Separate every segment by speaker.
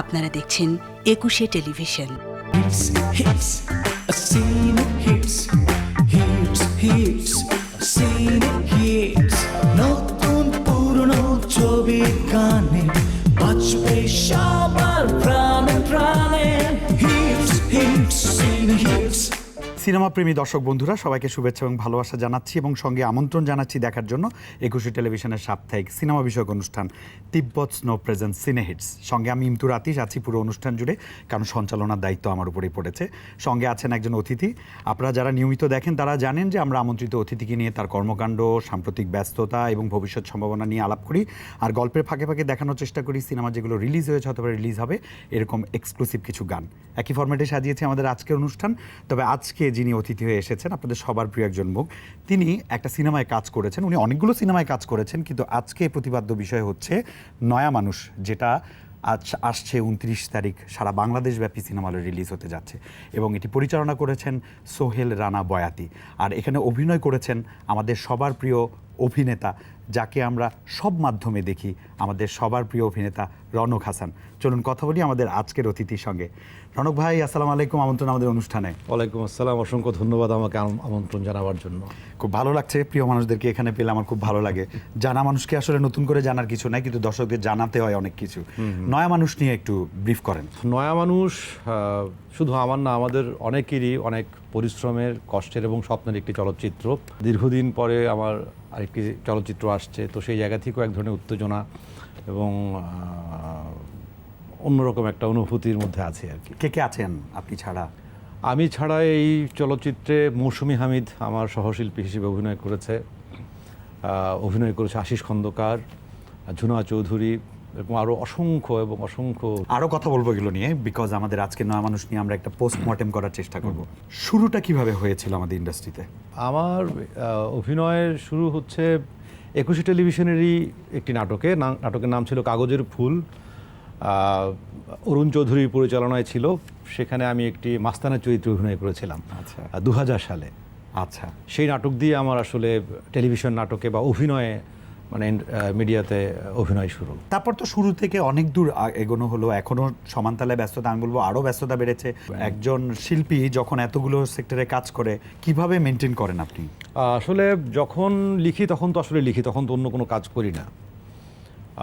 Speaker 1: আপনারা দেখছেন Ekushey television
Speaker 2: a scene hits, hits, hits, a scene
Speaker 3: cinema প্রেমী দর্শক বন্ধুরা, সবাইকে শুভেচ্ছা এবং ভালোবাসা জানাচ্ছি এবং সঙ্গে আমন্ত্রণ জানাচ্ছি দেখার জন্য একুশে টেলিভিশনের সাপ্তাহিক সিনেমা বিষয়ক অনুষ্ঠান Tibbet Snow present cine hits. সঙ্গে আমি ইমতুর আতিশ আছি পুরো অনুষ্ঠান জুড়ে, কারণ সঞ্চালনার দায়িত্ব আমার উপরেই পড়েছে। সঙ্গে আছেন একজন অতিথি। আপনারা যারা নিয়মিত দেখেন, তারা জানেন যে আমরা আমন্ত্রিত অতিথিকে নিয়ে তার কর্মকাণ্ড, সাম্প্রতিক ব্যস্ততা এবং ভবিষ্যৎ সম্ভাবনা নিয়ে আলাপ করি। আর গল্পের ফাঁকে ফাঁকে দেখানোর চেষ্টা করি, সিনেমা যেগুলো রিলিজ হয়েছে অথবা রিলিজ হবে, এরকম এক্সক্লুসিভ কিছু গান। একই ফরম্যাটে সাজিয়েছে আমাদের আজকের অনুষ্ঠান। তবে আজকে যিনি অতিথি হয়ে এসেছেন, আপনাদের সবার প্রিয় একজন মুখ, তিনি একটা সিনেমায় কাজ করেছেন। উনি অনেকগুলো সিনেমায় কাজ করেছেন, কিন্তু আজকে প্রতিপাদ্য বিষয় হচ্ছে নয়া মানুষ, যেটা আজ আসছে উনত্রিশ তারিখ, সারা বাংলাদেশব্যাপী সিনেমা হলে রিলিজ হতে যাচ্ছে। এবং এটি পরিচালনা করেছেন সোহেল রানা বয়াতি। আর এখানে অভিনয় করেছেন আমাদের সবার প্রিয় অভিনেতা যাকে আমরা সব মাধ্যমে দেখি আমাদের সবার প্রিয় অভিনেতা রনক হাসান। চলুন কথা বলি আমাদের আজকের অতিথির সঙ্গে। রনক ভাই আসসালামু আলাইকুম আমন্ত্রণ আমাদের অনুষ্ঠানে।
Speaker 4: ওয়ালাইকুম আসসালাম অসংখ্য ধন্যবাদ আমাকে আম- আমন্ত্রণ জানাবার জন্য।
Speaker 3: খুব ভালো লাগছে প্রিয় মানুষদেরকে এখানে পেলে আমার খুব ভালো লাগে। জানা মানুষকে আসলে নতুন করে জানার কিছু নাই কিন্তু দর্শকদের জানাতে হয় অনেক কিছু। নয়া মানুষ নিয়ে একটু ব্রিফ করেন।
Speaker 4: নয়া মানুষ শুধু আমার না আমাদের অনেকেরই অনেক পরিশ্রমের কষ্টের এবং স্বপ্নের একটি চলচ্চিত্র। দীর্ঘদিন পরে আমার আরেকটি চলচ্চিত্র আসছে তো সেই জায়গা থেকেও এক ধরনের উত্তেজনা এবং অন্যরকম একটা অনুভূতির মধ্যে আছে আর কি।
Speaker 3: কে কে আছেন আপনি ছাড়া?
Speaker 4: আমি ছাড়া এই চলচ্চিত্রে মৌসুমি হামিদ আমার সহশিল্পী হিসেবে অভিনয় করেছে অভিনয় করেছে আশিস খন্দকার ঝুনা চৌধুরী এবং আরও অসংখ্য এবং অসংখ্য
Speaker 3: আরও কথা বলব এগুলো নিয়ে বিকজ আমাদের আজকে নয়া মানুষ নিয়ে আমরা একটা পোস্টমর্টেম করার চেষ্টা করব। শুরুটা কীভাবে হয়েছিল আমাদের ইন্ডাস্ট্রিতে
Speaker 4: আমার অভিনয়ের শুরু হচ্ছে একুশে টেলিভিশনেরই একটি নাটকে। না- নাটকের নাম ছিল কাগজের ফুল। অরুণ চৌধুরীর পরিচালনায় ছিল। সেখানে আমি একটি মাস্তানা চরিত্রে অভিনয় করেছিলাম।
Speaker 3: আচ্ছা।
Speaker 4: দু হাজার সালে।
Speaker 3: আচ্ছা।
Speaker 4: সেই নাটক দিয়ে আমার আসলে টেলিভিশন নাটকে বা অভিনয়ে মানে মিডিয়াতে অভিনয় শুরু।
Speaker 3: তারপর তো শুরু থেকে অনেক দূর এগোনো হলো। এখনও সমানতালে ব্যস্ততা আমি বলব আরও ব্যস্ততা বেড়েছে। একজন শিল্পী যখন এতগুলো সেক্টরে কাজ করে কীভাবে মেনটেন করেন আপনি?
Speaker 4: আসলে যখন লিখি তখন তো আসলে লিখি তখন তো অন্য কোনো কাজ করি না।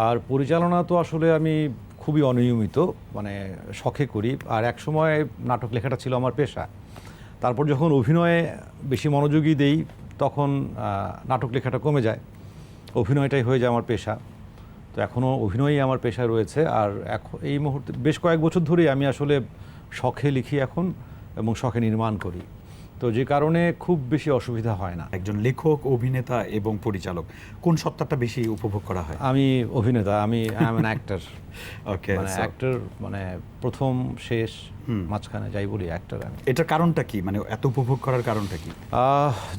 Speaker 4: আর পরিচালনা তো আসলে আমি খুবই অনিয়মিত মানে শখে করি। আর এক সময় নাটক লেখাটা ছিল আমার পেশা। তারপর যখন অভিনয়ে বেশি মনোযোগী দেই তখন নাটক লেখাটা কমে যায়। অভিনয়টাই হয়ে যায় আমার পেশা। তো এখনও অভিনয়ই আমার পেশা রয়েছে আর এখন এই মুহূর্তে বেশ কয়েক বছর ধরেই আমি আসলে শখে লিখি এখন এবং শখে নির্মাণ করি। তো যে কারণে খুব বেশি অসুবিধা হয় না।
Speaker 3: একজন লেখক অভিনেতা এবং পরিচালক কোন সত্তাটা বেশি উপভোগ করা হয়?
Speaker 4: আমি অভিনেতা আমি আই এম অ্যাক্টর
Speaker 3: ওকে
Speaker 4: মানে অ্যাক্টর মানে প্রথম শেষ মাঝখানে যাই বলি অ্যাক্টর আমি।
Speaker 3: এটার কারণটা কি? মানে এত উপভোগ করার কারণটা কি?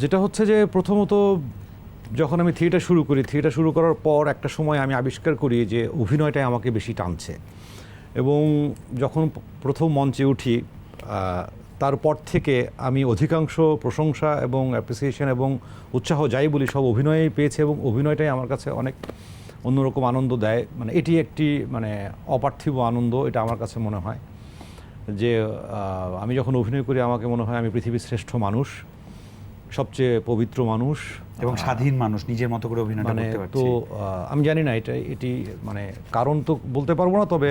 Speaker 4: যেটা হচ্ছে যে প্রথমত যখন আমি থিয়েটার শুরু করি, থিয়েটার শুরু করার পর একটা সময় আমি আবিষ্কার করি যে অভিনয়টাই আমাকে বেশি টানছে। এবং যখন প্রথম মঞ্চে উঠি তারপর থেকে আমি অধিকাংশ প্রশংসা এবং অ্যাপ্রিসিয়েশন এবং উৎসাহ যাই বলি, সব অভিনয়েই পেয়েছে এবং অভিনয়টাই আমার কাছে অনেক অন্যরকম আনন্দ দেয়। মানে এটি একটি মানে অপার্থিব আনন্দ, এটা আমার কাছে মনে হয়। যে আমি যখন অভিনয় করি, আমাকে মনে হয় আমি পৃথিবীর শ্রেষ্ঠ মানুষ। সবচেয়ে পবিত্র মানুষ।
Speaker 3: এবং স্বাধীন মানুষ নিজের মতো করে অভিনয়
Speaker 4: মানে তো আমি জানি না এটা এটি মানে কারণ তো বলতে পারব না তবে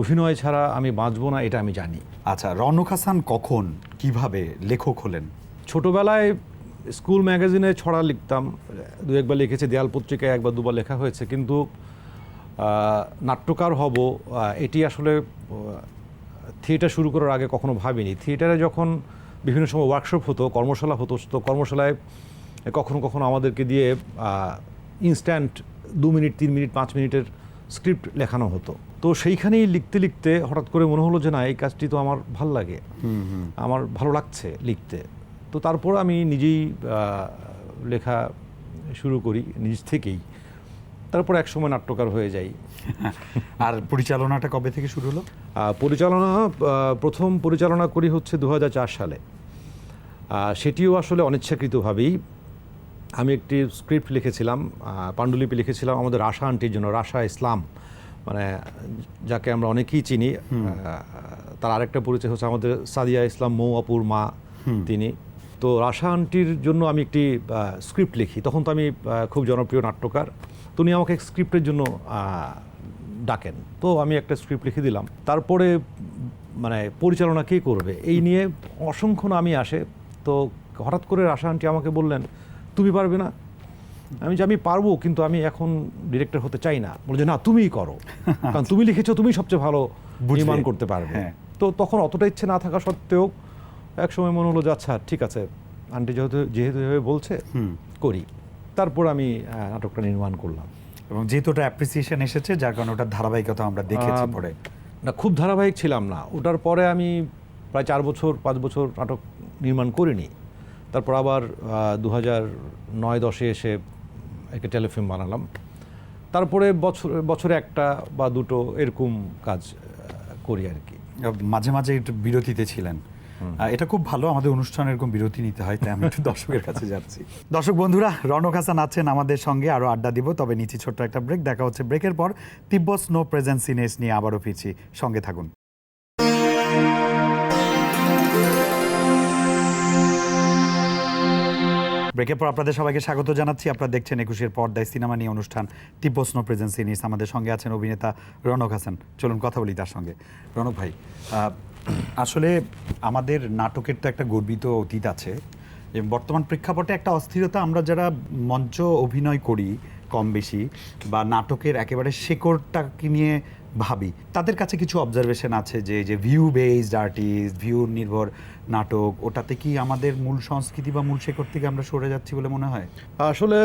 Speaker 4: অভিনয় ছাড়া আমি বাঁচবো না এটা আমি জানি।
Speaker 3: আচ্ছা রনক হাসান কখন কীভাবে লেখক হলেন?
Speaker 4: ছোটবেলায় স্কুল ম্যাগাজিনে ছড়া লিখতাম দু একবার লিখেছি দেয়াল পত্রিকায় একবার দুবার লেখা হয়েছে কিন্তু নাট্যকার হব এটি আসলে থিয়েটার শুরু করার আগে কখনো ভাবিনি। থিয়েটারে যখন বিভিন্ন সময় ওয়ার্কশপ হতো কর্মশালা হতো তো কর্মশালায় কখনো কখনো আমাদেরকে দিয়ে ইনস্ট্যান্ট দু মিনিট তিন মিনিট পাঁচ মিনিটের স্ক্রিপ্ট লেখানো হতো। তো সেইখানেই লিখতে লিখতে হঠাৎ করে মনে হলো যে না এই কাজটি তো আমার ভালো লাগে। আমার ভালো লাগছে লিখতে। তো তারপর আমি নিজেই লেখা শুরু করি নিজ থেকেই। তারপর এক সময় নাট্যকার হয়ে যাই।
Speaker 3: আর পরিচালনাটা কবে থেকে শুরু হলো?
Speaker 4: পরিচালনা প্রথম পরিচালনা করি হচ্ছে দু হাজার চার সালে। সেটিও আসলে অনিচ্ছাকৃতভাবেই আমি একটি স্ক্রিপ্ট লিখেছিলাম পাণ্ডুলিপি লিখেছিলাম আমাদের রাশা আন্টির জন্য রাশা ইসলাম। মানে যাকে আমরা অনেকেই চিনি তার আরেকটা পরিচয় হচ্ছে আমাদের সাদিয়া ইসলাম মৌ আপুর মা তিনি। তো রাশা আন্টির জন্য আমি একটি স্ক্রিপ্ট লিখি। তখন তো আমি খুব জনপ্রিয় নাট্যকার। তো উনি আমাকে স্ক্রিপ্টের জন্য ডাকেন। তো আমি একটা স্ক্রিপ্ট লিখে দিলাম। তারপরে মানে পরিচালনা কে করবে? এই নিয়ে অসংখ্য নামই আসে। তো হঠাৎ করে রাশা আন্টি আমাকে বললেন তুমি পারবে না? আমি যে আমি পারব কিন্তু আমি এখন ডিরেক্টর হতে চাই না। বলে যে না তুমিই করো। কারণ তুমি লিখেছো তুমি সবচেয়ে ভালো নির্মাণ করতে পারবে।
Speaker 3: হ্যাঁ।
Speaker 4: তো তখন অতটা ইচ্ছে না থাকা সত্ত্বেও এক সময় মনে হলো যে আচ্ছা ঠিক আছে। আন্টি যেহেতু যেহেতু এভাবে বলছে করি। তারপর আমি নাটকটা নির্মাণ করলাম।
Speaker 3: এবং যেহেতু ওটা অ্যাপ্রিসিয়েশন এসেছে যার কারণে ওটার ধারাবাহিকতা আমরা দেখেছি পরে।
Speaker 4: না খুব ধারাবাহিক ছিলাম না। ওটার পরে আমি প্রায় চার বছর পাঁচ বছর নাটক নির্মাণ করিনি। তারপর আবার দু হাজার নয় দশে এসে একটা টেলিফিল্ম বানালাম। তারপরে বছর বছরে একটা বা দুটো এরকম কাজ করি আর কি।
Speaker 3: মাঝে মাঝে একটু বিরতিতে ছিলেন। এটা খুব ভালো আমাদের অনুষ্ঠানে এরকম বিরতি নিতে হয় তাই আমি একটু দর্শকের কাছে যাচ্ছি। দর্শক বন্ধুরা রনক হাসান আছেন আমাদের সঙ্গে আরও আড্ডা দিব তবে নিচে ছোট্ট একটা ব্রেক। দেখা হচ্ছে ব্রেকের পর তিব্বত স্নো প্রেজেন্স সিনেস নিয়ে আবারও ফিরছি। সঙ্গে থাকুন। ব্রেকের পর আপনাদের সবাইকে স্বাগত জানাচ্ছি। আপনারা দেখছেন একুশের পর্দায় সিনেমা নিয়ে অনুষ্ঠান স্নো প্রেজেন্স সিনিস আমাদের সঙ্গে আছেন অভিনেতা রনক হাসান। চলুন কথা বলি তার সঙ্গে। রনক ভাই আসলে আমাদের নাটকের তো একটা গর্বিত অতীত আছে। বর্তমান প্রেক্ষাপটে একটা অস্থিরতা আমরা যারা মঞ্চ অভিনয় করি কম বেশি বা নাটকের একেবারে শেকড়টাকে নিয়ে ভাবি। তাদের কাছে কিছু অবজারভেশন আছে যে যে ভিউ বেসড আর্টিস্ট ভিউ নির্ভর নাটক ওটাতে কি আমাদের মূল সংস্কৃতি বা মূল শেকড় থেকে আমরা সরে যাচ্ছি বলে মনে হয়?
Speaker 4: আসলে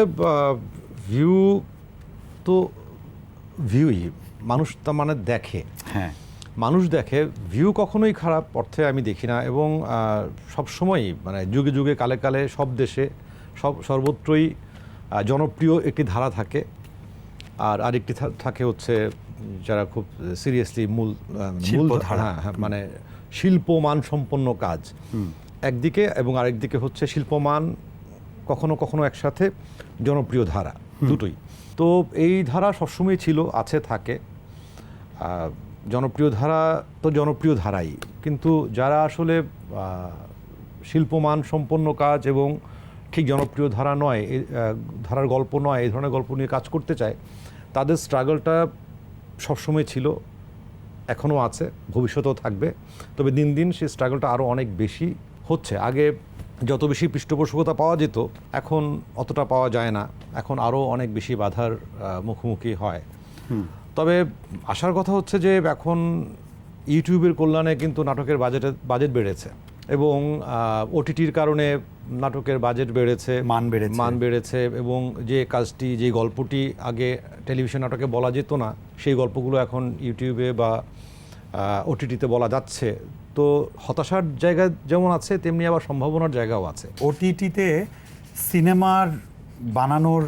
Speaker 4: ভিউ তো ভিউই মানুষ তার মানে দেখে।
Speaker 3: হ্যাঁ।
Speaker 4: মানুষ দেখে ভিউ কখনোই খারাপ অর্থে আমি দেখি না এবং সব সময়ই মানে যুগে যুগে কালে কালে সব দেশে সব সর্বত্রই জনপ্রিয় একটি ধারা থাকে। আর আরেকটি থাকে হচ্ছে যারা খুব সিরিয়াসলি মূল মূল
Speaker 3: শিল্পধারা।
Speaker 4: হ্যাঁ, হ্যাঁ, মানে শিল্পমান সম্পন্ন কাজ একদিকে এবং আরেকদিকে হচ্ছে শিল্পমান কখনো কখনো একসাথে জনপ্রিয় ধারা দুটোই। তো এই ধারা সবসময় ছিল আছে থাকে। জনপ্রিয় ধারা তো জনপ্রিয় ধারাই। কিন্তু যারা আসলে শিল্পমান সম্পন্ন কাজ এবং ঠিক জনপ্রিয় ধারা নয় ধারার গল্প নয় এই ধরনের গল্প নিয়ে কাজ করতে চায় তাদের স্ট্রাগলটা সবসময় ছিল এখনও আছে ভবিষ্যতেও থাকবে। তবে দিন দিন সেই স্ট্রাগলটা আরও অনেক বেশি হচ্ছে। আগে যত বেশি পৃষ্ঠপোষকতা পাওয়া যেত এখন অতটা পাওয়া যায় না। এখন আরও অনেক বেশি বাধার মুখোমুখি হয়। তবে আসার কথা হচ্ছে যে এখন ইউটিউবের কল্যাণে কিন্তু নাটকের বাজেটে বাজেট বেড়েছে। এবং ওটিটির কারণে নাটকের বাজেট বেড়েছে
Speaker 3: মান বেড়েছে।
Speaker 4: মান বেড়েছে এবং যে কাজটি যে গল্পটি আগে টেলিভিশন নাটকে বলা যেত না সেই গল্পগুলো এখন ইউটিউবে বা ওটিটিতে বলা যাচ্ছে তো হতাশার জায়গা যেমন আছে তেমনি আবার সম্ভাবনার জায়গাও আছে
Speaker 3: ওটিটিতে সিনেমার বানানোর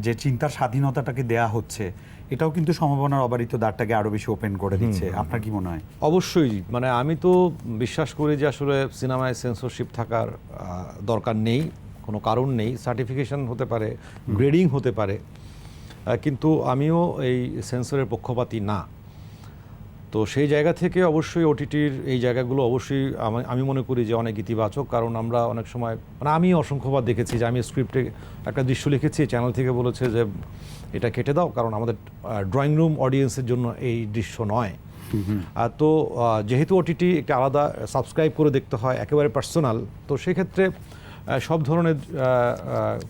Speaker 3: যে চিন্তার স্বাধীনতাটাকে দেয়া হচ্ছে এটাও কিন্তু সম্ভাবনার অবারিত দ্বারটাকে আরও বেশি ওপেন করে দিচ্ছে। আপনার কি মনে হয়?
Speaker 4: অবশ্যই মানে আমি তো বিশ্বাস করি যে আসলে সিনেমায় সেন্সরশিপ থাকার দরকার নেই কোনো কারণ নেই সার্টিফিকেশন হতে পারে গ্রেডিং হতে পারে কিন্তু আমিও এই সেন্সরের পক্ষপাতি না। তো সেই জায়গা থেকে অবশ্যই ওটিটির এই জায়গাগুলো অবশ্যই আমি- মনে করি যে অনেক ইতিবাচক কারণ আমরা অনেক সময় মানে আমি অসংখ্যবার দেখেছি যে আমি স্ক্রিপ্টে একটা দৃশ্য লিখেছি চ্যানেল থেকে বলেছে যে এটা কেটে দাও কারণ আমাদের ড্রয়িং রুম অডিয়েন্সের জন্য এই দৃশ্য নয়। আর তো যেহেতু ওটিটি একটা আলাদা সাবস্ক্রাইব করে দেখতে হয় একেবারে পার্সোনাল তো সেক্ষেত্রে সব ধরনের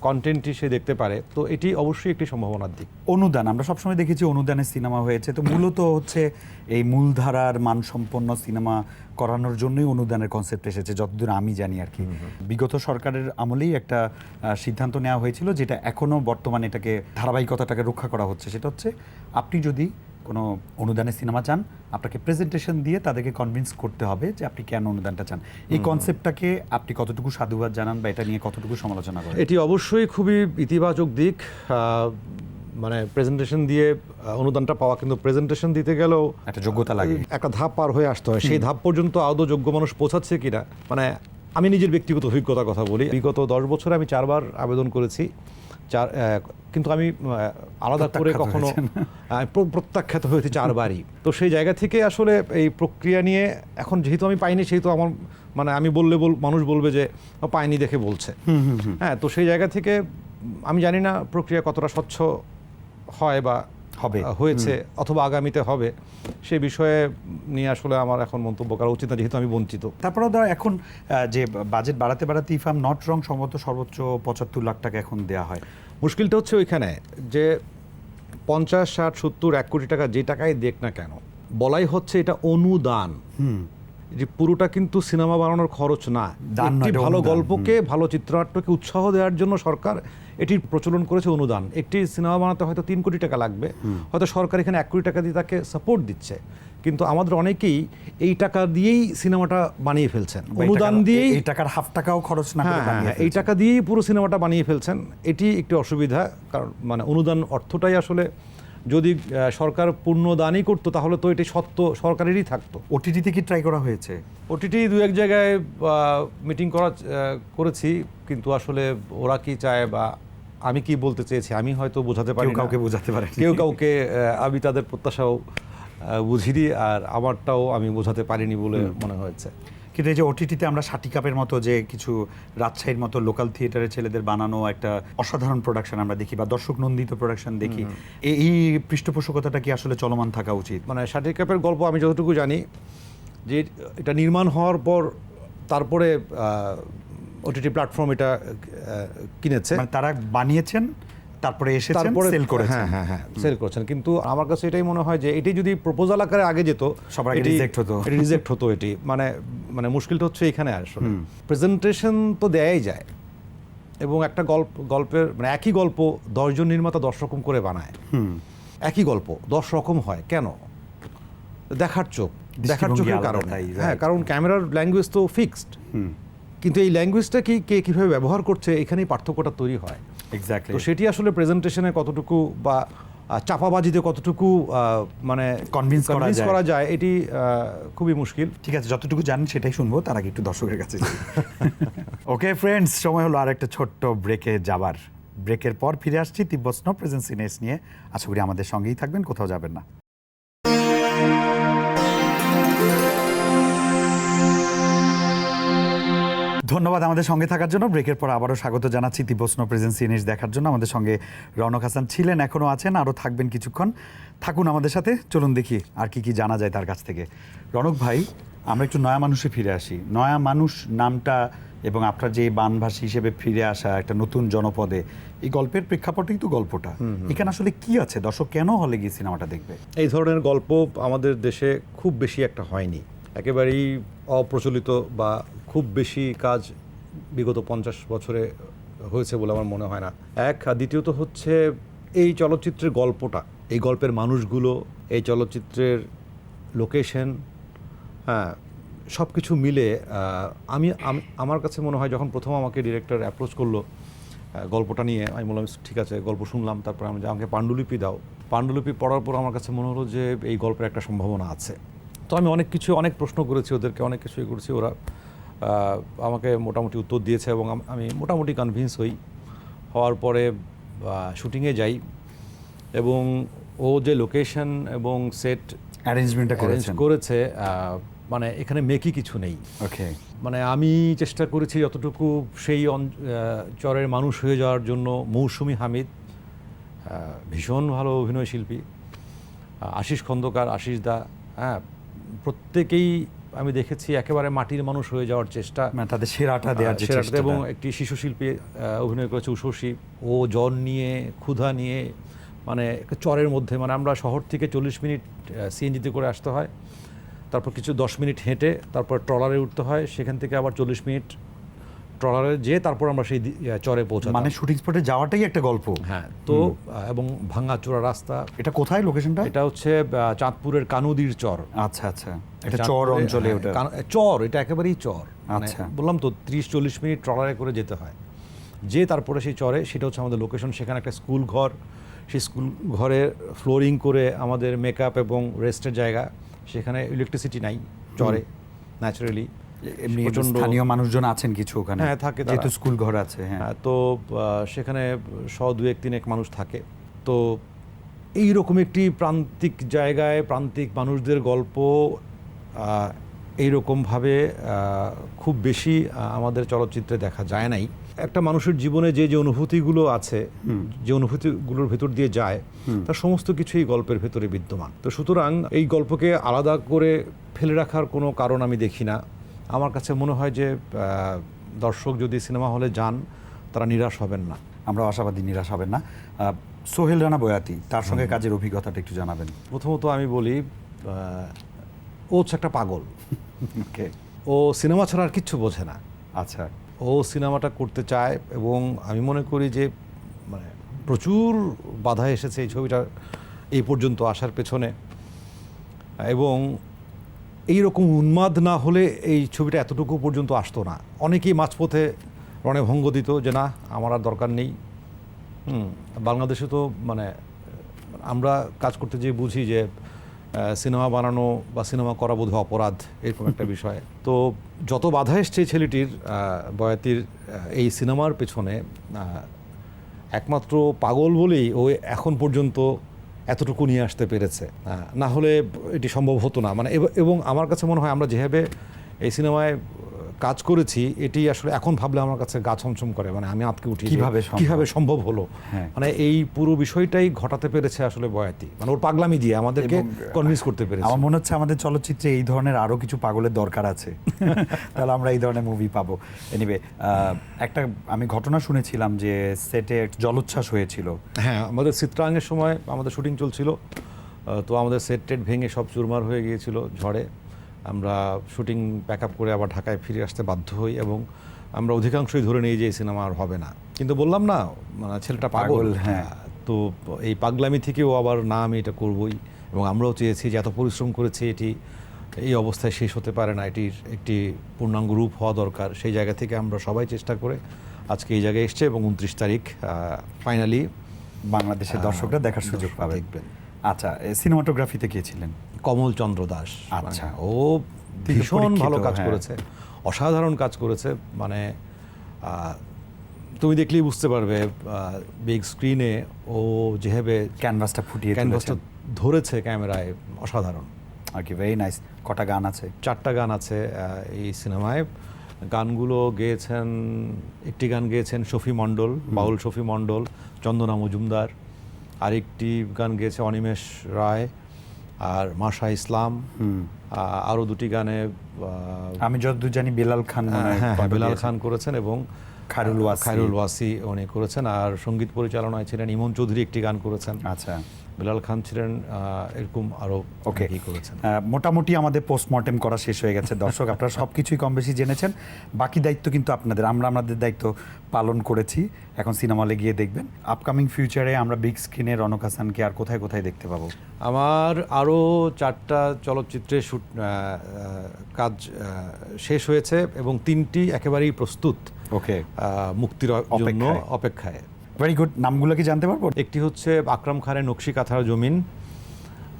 Speaker 4: কন্টেন্টই সে দেখতে পারে। তো এটি অবশ্যই একটি সম্ভাবনার দিক।
Speaker 3: অনুদান আমরা সবসময় দেখেছি অনুদানের সিনেমা হয়েছে। তো মূলত হচ্ছে এই মূলধারার মানসম্পন্ন সিনেমা করানোর জন্যই অনুদানের কনসেপ্ট এসেছে যতদূর আমি জানি আর কি। বিগত সরকারের আমলেই একটা সিদ্ধান্ত নেওয়া হয়েছিল যেটা এখনও বর্তমানে এটাকে ধারাবাহিকতাটাকে রক্ষা করা হচ্ছে। সেটা হচ্ছে আপনি যদি কোনো অনুদানের সিনেমা চান আপনাকে প্রেজেন্টেশন দিয়ে তাদেরকে কনভিন্স করতে হবে যে আপনি কেন অনুদানটা চান। এই কনসেপ্টটাকে আপনি কতটুকু সাধুবাদ জানান বা এটা নিয়ে কতটুকু সমালোচনা করেন?
Speaker 4: এটি অবশ্যই খুবই ইতিবাচক দিক। আহ, মানে প্রেজেন্টেশন দিয়ে অনুদানটা পাওয়া কিন্তু প্রেজেন্টেশন দিতে গেলেও
Speaker 3: একটা যোগ্যতা লাগে।
Speaker 4: একটা ধাপ পার হয়ে আসতে হয়। সেই ধাপ পর্যন্ত আদৌ যোগ্য মানুষ পৌঁছাচ্ছে কিনা মানে আমি নিজের ব্যক্তিগত অভিজ্ঞতার কথা বলি। বিগত দশ বছরে আমি চারবার আবেদন করেছি। চার কিন্তু আমি আলাদা করে কখনো প্রত্যাখ্যাত হয়েছে চারবারই। তো সেই জায়গা থেকে আসলে এই প্রক্রিয়া নিয়ে এখন যেহেতু আমি পাইনি সেহেতু আমার মানে আমি বললে বল মানুষ বলবে যে "ও, পাইনি দেখে বলছে। হ্যাঁ তো সেই জায়গা থেকে আমি জানি না প্রক্রিয়া কতটা স্বচ্ছ হয় বা
Speaker 3: হবে।
Speaker 4: হয়েছে অথবা আগামীতে হবে। সে বিষয়ে নিয়ে আসলে আমার এখন মন্তব্য করা উচিত না যেহেতু আমি বঞ্চিত।
Speaker 3: তারপরেও ধর এখন যে বাজেট বাড়াতে বাড়াতে ইফ আম নট রং সম্ভবত সর্বোচ্চ পঁচাত্তর লাখ টাকা এখন দেওয়া হয়।
Speaker 4: মুশকিলটা হচ্ছে ওইখানে যে পঞ্চাশ ষাট সত্তর এক কোটি টাকা যে টাকাই দেখ না কেন বলাই হচ্ছে এটা অনুদান। যে পুরোটা কিন্তু সিনেমা বানানোর খরচ না। একটি ভালো গল্পকে ভালো চিত্রনাট্যকে উৎসাহ দেওয়ার জন্য সরকার এটির প্রচলন করেছে অনুদান। একটি সিনেমা বানাতে হয়তো তিন কোটি টাকা লাগবে। হয়তো সরকার এখানে এক কোটি টাকা দিয়ে তাকে সাপোর্ট দিচ্ছে। কিন্তু আমাদের অনেকেই এই টাকা দিয়েই সিনেমাটা বানিয়ে ফেলছেন। অনুদান দিয়েই
Speaker 3: এই টাকার হাফ টাকাও খরচ না
Speaker 4: হ্যাঁ, হ্যাঁ, এই টাকা দিয়েই পুরো সিনেমাটা বানিয়ে ফেলছেন। এটি একটি অসুবিধা কারণ মানে অনুদান অর্থটাই আসলে যদি সরকার পূর্ণ দানই করতো তাহলে তো এটি সত্য সরকারেরই থাকতো।
Speaker 3: ওটিটিতে কি ট্রাই করা হয়েছে?
Speaker 4: ওটিটি দু এক জায়গায় মিটিং করা করেছি কিন্তু আসলে ওরা কি চায় বা আমি কি বলতে চেয়েছি আমি হয়তো বোঝাতে পারি
Speaker 3: কাউকে বোঝাতে পারে
Speaker 4: কেউ কাউকে আমি তাদের প্রত্যাশাও বুঝিনি আর আমারটাও আমি বোঝাতে পারিনি বলে মনে হয়েছে।
Speaker 3: কিন্তু এই যে ওটিটিতে আমরা ষাটি কাপের মতো যে কিছু রাজশাহীর মতো লোকাল থিয়েটারের ছেলেদের বানানো একটা অসাধারণ প্রোডাকশন আমরা দেখি বা দর্শক নন্দিত প্রোডাকশন দেখি। এই পৃষ্ঠপোষকতাটা কি আসলে চলমান থাকা উচিত?
Speaker 4: মানে ষাটি কাপের গল্প আমি যতটুকু জানি যে এটা নির্মাণ হওয়ার পর তারপরে ওটিটি প্ল্যাটফর্ম এটা কিনেছে।
Speaker 3: মানে তারা বানিয়েছেন তারপরে এসেছেন
Speaker 4: তারপরে
Speaker 3: সেল করেছেন।
Speaker 4: হ্যাঁ হ্যাঁ হ্যাঁ সেল করেছেন। কিন্তু আমার কাছে এটাই মনে হয় যে এটি যদি প্রপোজাল আকারে আগে যেত
Speaker 3: সবার আগে reject হতো।
Speaker 4: রিজেক্ট হতো এটি। মানে মানে মুশকিলটা হচ্ছে এখানে আসলে। প্রেজেন্টেশন তো দেয়াই যায়। এবং একটা গল্প গল্পের মানে একই গল্প দশজন নির্মাতা দশ রকম করে বানায়। একই গল্প দশ রকম হয়। কেন? দেখার চোখ। দেখার চোখের
Speaker 3: আলাদা
Speaker 4: কারণে। হ্যাঁ কারণ ক্যামেরার ল্যাঙ্গুয়েজ তো ফিক্সড কিন্তু এই ল্যাঙ্গুয়েজটা কি কে কীভাবে ব্যবহার করছে এখানেই পার্থক্যটা তৈরি হয়।
Speaker 3: এক্স্যাক্টলি
Speaker 4: তো সেটি আসলে প্রেজেন্টেশনে কতটুকু বা চাপাবাজিতে কতটুকু মানে
Speaker 3: কনভিন্স করা যায়।
Speaker 4: করা যায় এটি খুবই মুশকিল।
Speaker 3: ঠিক আছে যতটুকু জানেন সেটাই শুনব তার আগে একটু দর্শকের কাছে ওকে ফ্রেন্ডস সময় হলো আর একটা ছোট্ট ব্রেকে যাবার। ব্রেকের পর ফিরে আসছি তিব্বত স্নো প্রেজেন্স ইনেস নিয়ে। আশা করি আমাদের সঙ্গেই থাকবেন কোথাও যাবেন না। ধন্যবাদ আমাদের সঙ্গে থাকার জন্য। ব্রেকের পর আবারও স্বাগত জানাচ্ছি তিব্বস্ন প্রেজেন্স সিনিস দেখার জন্য। আমাদের সঙ্গে রনক হাসান ছিলেন এখনও আছেন আরও থাকবেন কিছুক্ষণ। থাকুন আমাদের সাথে চলুন দেখি আর কি কি জানা যায় তার কাছ থেকে। রনক ভাই আমরা একটু নয়া মানুষে ফিরে আসি। নয়া মানুষ নামটা এবং আপনার যে বানভাসী হিসেবে ফিরে আসা একটা নতুন জনপদে এই গল্পের প্রেক্ষাপটেই তো গল্পটা। এখানে আসলে কি আছে? দর্শক কেন হলে গিয়ে সিনেমাটা দেখবে?
Speaker 4: এই ধরনের গল্প আমাদের দেশে খুব বেশি একটা হয়নি। একেবারেই অপ্রচলিত বা খুব বেশি কাজ বিগত পঞ্চাশ বছরে হয়েছে বলে আমার মনে হয় না। এক দ্বিতীয়ত হচ্ছে এই চলচ্চিত্রের গল্পটা, এই গল্পের মানুষগুলো, এই চলচ্চিত্রের লোকেশন হ্যাঁ সব কিছু মিলে আমি আমার কাছে মনে হয় যখন প্রথম আমাকে ডিরেক্টর অ্যাপ্রোচ করল গল্পটা নিয়ে, আমি বললাম, ঠিক আছে, গল্প শুনলাম, তারপর আমি আমাকে পাণ্ডুলিপি দাও। পাণ্ডুলিপি পড়ার পর আমার কাছে মনে হলো যে এই গল্পের একটা সম্ভাবনা আছে। তো আমি অনেক কিছু অনেক প্রশ্ন করেছি ওদেরকে অনেক কিছুই করেছি। ওরা আমাকে মোটামুটি উত্তর দিয়েছে এবং আমি মোটামুটি কনভিন্স হই। হওয়ার পরে শুটিংয়ে যাই এবং ও যে লোকেশন এবং সেট
Speaker 3: অ্যারেঞ্জমেন্টটা
Speaker 4: অ্যারেঞ্জ করেছে মানে এখানে মেকি কিছু নেই।
Speaker 3: ওকে
Speaker 4: মানে আমি চেষ্টা করেছি যতটুকু সেই চরের মানুষ হয়ে যাওয়ার জন্য। মৌসুমি হামিদ ভীষণ ভালো অভিনয় শিল্পী আশিস খন্দকার আশিস দা হ্যাঁ প্রত্যেকেই আমি দেখেছি একেবারে মাটির মানুষ হয়ে যাওয়ার চেষ্টা।
Speaker 3: মানে তাদের সেরাটা দেওয়ার চেষ্টা
Speaker 4: এবং একটি শিশু শিল্পী অভিনয় করেছে উষসী ও জন নিয়ে ক্ষুধা নিয়ে মানে একটা চরের মধ্যে মানে আমরা শহর থেকে চল্লিশ মিনিট সিএনজিতে করে আসতে হয়। তারপর কিছু দশ মিনিট হেঁটে তারপর ট্রলারে উঠতে হয়। সেখান থেকে আবার চল্লিশ মিনিট ট্রলারে যেয়ে তারপর আমরা সেই চরে পৌঁছাতাম।
Speaker 3: মানে শুটিং স্পটে যাওয়াটাই একটা গল্প।
Speaker 4: হ্যাঁ তো এবং ভাঙাচোরা রাস্তা।
Speaker 3: এটা কোথায় লোকেশনটা?
Speaker 4: এটা হচ্ছে চাঁদপুরের কানুদির চর।
Speaker 3: আচ্ছা আচ্ছা। এটা চর অঞ্চলে
Speaker 4: হ্যাঁ,
Speaker 3: ওটা।
Speaker 4: চর এটা একেবারেই চর। মানে
Speaker 3: আচ্ছা।
Speaker 4: বললাম তো ত্রিশ চল্লিশ মিনিট ট্রলারে করে যেতে হয়। যে তারপরে সেই চরে সেটা হচ্ছে আমাদের লোকেশন সেখানে একটা স্কুল ঘর। সেই স্কুল ঘরে ফ্লোরিং করে আমাদের মেকআপ এবং রেস্টের জায়গা। সেখানে ইলেকট্রিসিটি নাই চরে ন্যাচারালি।
Speaker 3: এমনি স্থানীয় মানুষজন আছেন কিছু ওখানে।
Speaker 4: হ্যাঁ, থাকে
Speaker 3: যেহেতু স্কুল ঘর আছে হ্যাঁ।
Speaker 4: হ্যাঁ, তো সেখানে শ দু এক তিনেক মানুষ থাকে। তো এই রকম একটি প্রান্তিক জায়গায় প্রান্তিক মানুষদের গল্প এইরকমভাবে খুব বেশি আমাদের চলচ্চিত্রে দেখা যায় নাই। একটা মানুষের জীবনে যে যে অনুভূতিগুলো আছে যে অনুভূতিগুলোর ভেতর দিয়ে যায় তার সমস্ত কিছুই গল্পের ভেতরে বিদ্যমান। তো সুতরাং এই গল্পকে আলাদা করে ফেলে রাখার কোনো কারণ আমি দেখি না। আমার কাছে মনে হয় যে দর্শক যদি সিনেমা হলে যান তারা নিরাশ হবেন না।
Speaker 3: আমরা আশাবাদী নিরাশ হবেন না। সোহেল রানা বয়াতি তার সঙ্গে কাজের অভিজ্ঞতাটা একটু জানাবেন।
Speaker 4: প্রথমত আমি বলি ও হচ্ছে একটা পাগল। ও সিনেমা ছাড়া আর কিচ্ছু বোঝে না।
Speaker 3: আচ্ছা।
Speaker 4: ও সিনেমাটা করতে চায় এবং আমি মনে করি যে মানে প্রচুর বাধা এসেছে এই ছবিটা এই পর্যন্ত আসার পেছনে। এবং এই রকম উন্মাদ না হলে এই ছবিটা এতটুকু পর্যন্ত আসতো না। অনেকেই মাঝপথে রণে ভঙ্গ দিত যে না আমার আর দরকার নেই। হুম বাংলাদেশে তো মানে আমরা কাজ করতে যে বুঝি যে সিনেমা বানানো বা সিনেমা করা বোধহয় অপরাধ এরকম একটা বিষয়। তো যত বাধা এসছে ছেলেটির বয়াতির এই সিনেমার পেছনে একমাত্র পাগল বলেই ও এখন পর্যন্ত এতটুকু নিয়ে আসতে পেরেছে। না হলে এটি সম্ভব হতো না। মানে এব- আমার কাছে মনে হয় আমরা যেভাবে এই সিনেমায় কাজ করেছি এটি আসলে এখন ভাবলে আমার কাছে গা ছমছম করে। মানে আমি আটকে উঠি
Speaker 3: কীভাবে?
Speaker 4: কীভাবে সম্ভব হলো?
Speaker 3: হ্যাঁ।
Speaker 4: মানে এই পুরো বিষয়টাই ঘটাতে পেরেছে আসলে বয়াতি। মানে ওর পাগলামি দিয়ে আমাদেরকে কনভিন্স করতে পেরেছে।
Speaker 3: আমার মনে হচ্ছে আমাদের চলচ্চিত্রে এই ধরনের আরও কিছু পাগলের দরকার আছে। তাহলে আমরা এই ধরনের মুভি পাবো। এনিবে একটা আমি ঘটনা শুনেছিলাম যে সেটে জলোচ্ছ্বাস হয়েছিল।
Speaker 4: হ্যাঁ আমাদের চিত্রাঙ্গের সময় আমাদের শুটিং চলছিল। তো আমাদের সেট টেট ভেঙে সব চুরমার হয়ে গিয়েছিল ঝড়ে। আমরা শুটিং প্যাক আপ করে আবার ঢাকায় ফিরে আসতে বাধ্য হই এবং আমরা অধিকাংশই ধরে নিই যে এই সিনেমা আর হবে না। কিন্তু বললাম না মানে ছেলেটা পাগল।
Speaker 3: পাগল, হ্যাঁ।
Speaker 4: তো এই পাগলামি থেকেও আবার না আমি এটা করবই এবং আমরাও চেয়েছি যে এত পরিশ্রম করেছি এটি এই অবস্থায় শেষ হতে পারে না এটির একটি পূর্ণাঙ্গ রূপ হওয়া দরকার। সেই জায়গা থেকে আমরা সবাই চেষ্টা করে আজকে এই জায়গায় এসছে এবং উনত্রিশ তারিখ ফাইনালি
Speaker 3: বাংলাদেশের দর্শকরা দেখার সুযোগ পাবে
Speaker 4: দেখবেন।
Speaker 3: আচ্ছা
Speaker 4: সিনেমাটোগ্রাফিতে কে ছিলেন?
Speaker 3: কমল চন্দ্র দাস।
Speaker 4: আচ্ছা।
Speaker 3: মানে
Speaker 4: ও ভীষণ ভালো কাজ
Speaker 3: হ্যাঁ।
Speaker 4: করেছে অসাধারণ কাজ করেছে মানে তুমি দেখলেই বুঝতে পারবে বিগ স্ক্রিনে ও যেভাবে
Speaker 3: ক্যানভাসটা ফুটিয়ে
Speaker 4: ক্যানভাসটা ধরেছে ক্যামেরায় অসাধারণ।
Speaker 3: আর কি ভেরি নাইস কটা গান আছে?
Speaker 4: চারটা গান আছে এই সিনেমায়। গানগুলো গেয়েছেন একটি গান গেয়েছেন শফি মণ্ডল বাউল শফি মণ্ডল চন্দনা মজুমদার। আরেকটি গান গেয়েছে অনিমেষ রায়। আর মাশা ইসলাম আরও আরও দুটি গানে আহ,
Speaker 3: আমি যতদূর জানি বিলাল খান মনে হ্যাঁ
Speaker 4: বিলাল
Speaker 3: বেলাল
Speaker 4: খান করেছেন এবং
Speaker 3: খায়রুল ওয়াসি।
Speaker 4: খায়রুল ওয়াসি উনি করেছেন। আর সংগীত পরিচালনায় ছিলেন ইমন চৌধুরী একটি গান করেছেন।
Speaker 3: আচ্ছা।
Speaker 4: বেলাল খান ছিলেন এরকম আরও
Speaker 3: ওকে
Speaker 4: করেছেন।
Speaker 3: মোটামুটি আমাদের পোস্টমর্টেম করা শেষ হয়ে গেছে। দর্শক আপনারা সব কিছুই কম বেশি জেনেছেন। বাকি দায়িত্ব কিন্তু আপনাদের। আমরা আমাদের দায়িত্ব পালন করেছি। এখন সিনেমা হলে গিয়ে দেখবেন। আপকামিং ফিউচারে আমরা বিগ স্ক্রিনে রনক হাসানকে আর কোথায় কোথায় দেখতে পাবো?
Speaker 4: আমার আরও চারটা চলচ্চিত্রে শুট কাজ শেষ হয়েছে এবং তিনটি একেবারেই প্রস্তুত
Speaker 3: ওকে
Speaker 4: মুক্তির জন্য
Speaker 3: অপেক্ষায়। ভেরি গুড নামগুলো কি জানতে পারব?
Speaker 4: একটি হচ্ছে আকরাম খানের নকশি কাঁথার জমিন,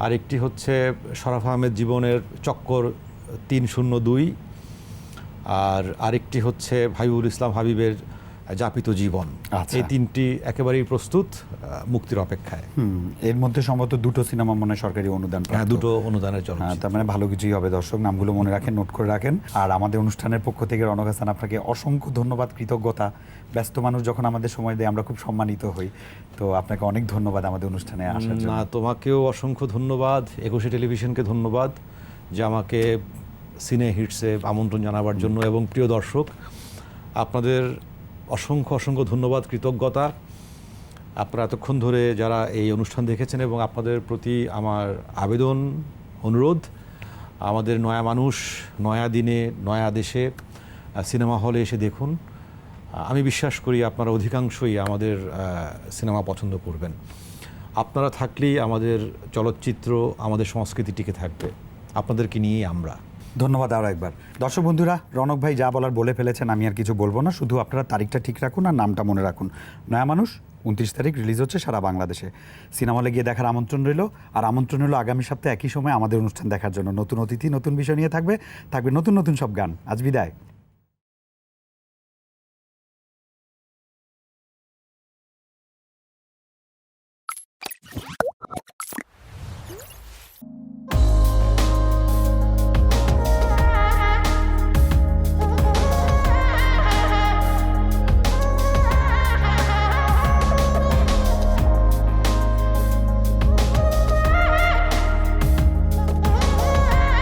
Speaker 4: আর একটি হচ্ছে শরাফ আহমেদ জীবনের চক্কর তিন শূন্য দুই, আর আরেকটি হচ্ছে ভাইবুল ইসলাম হাবিবের যাপিত জীবন।
Speaker 3: আচ্ছা।
Speaker 4: এই তিনটি একেবারেই প্রস্তুত মুক্তির অপেক্ষায়।
Speaker 3: এর মধ্যে সম্ভবত দুটো সিনেমা মনে সরকারি অনুদান
Speaker 4: হ্যাঁ দুটো অনুদানের জন্য।
Speaker 3: তার মানে ভালো কিছুই হবে দর্শক নামগুলো মনে রাখেন নোট করে রাখেন। আর আমাদের অনুষ্ঠানের পক্ষ থেকে রনক হাসান আপনাকে অসংখ্য ধন্যবাদ কৃতজ্ঞতা। ব্যস্ত মানুষ যখন আমাদের সময় দেয় আমরা খুব সম্মানিত হই। তো আপনাকে অনেক ধন্যবাদ আমাদের অনুষ্ঠানে আসার জন্য।
Speaker 4: তোমাকেও অসংখ্য ধন্যবাদ একুশে টেলিভিশনকে ধন্যবাদ যে আমাকে সিনে হিটসে আমন্ত্রণ জানাবার জন্য। এবং প্রিয় দর্শক আপনাদের অসংখ্য অসংখ্য ধন্যবাদ, কৃতজ্ঞতা। আপনারা এতক্ষণ ধরে যারা এই অনুষ্ঠান দেখেছেন এবং আপনাদের প্রতি আমার আবেদন, অনুরোধ, আমাদের নয়া মানুষ, নয়া দিনে, নয়া দেশে সিনেমা হলে এসে দেখুন। আমি বিশ্বাস করি আপনারা অধিকাংশই আমাদের সিনেমা পছন্দ করবেন। আপনারা থাকলেই আমাদের চলচ্চিত্র, আমাদের সংস্কৃতি টিকে থাকবে। আপনাদেরকে নিয়েই আমরা।
Speaker 3: ধন্যবাদ আরও একবার। দর্শক বন্ধুরা, রনক ভাই যা বলার বলে ফেলেছেন, আমি আর কিছু বলব না। শুধু আপনারা তারিখটা ঠিক রাখুন আর নামটা মনে রাখুন। নয়া মানুষ উনত্রিশ তারিখ রিলিজ হচ্ছে সারা বাংলাদেশে। সিনেমা হলে গিয়ে দেখার আমন্ত্রণ রইল। আর আমন্ত্রণ রইল আগামী সপ্তাহে একই সময় আমাদের অনুষ্ঠান দেখার জন্য। নতুন অতিথি, নতুন বিষয় নিয়ে থাকবে। থাকবে নতুন নতুন সব গান। আজ বিদায়।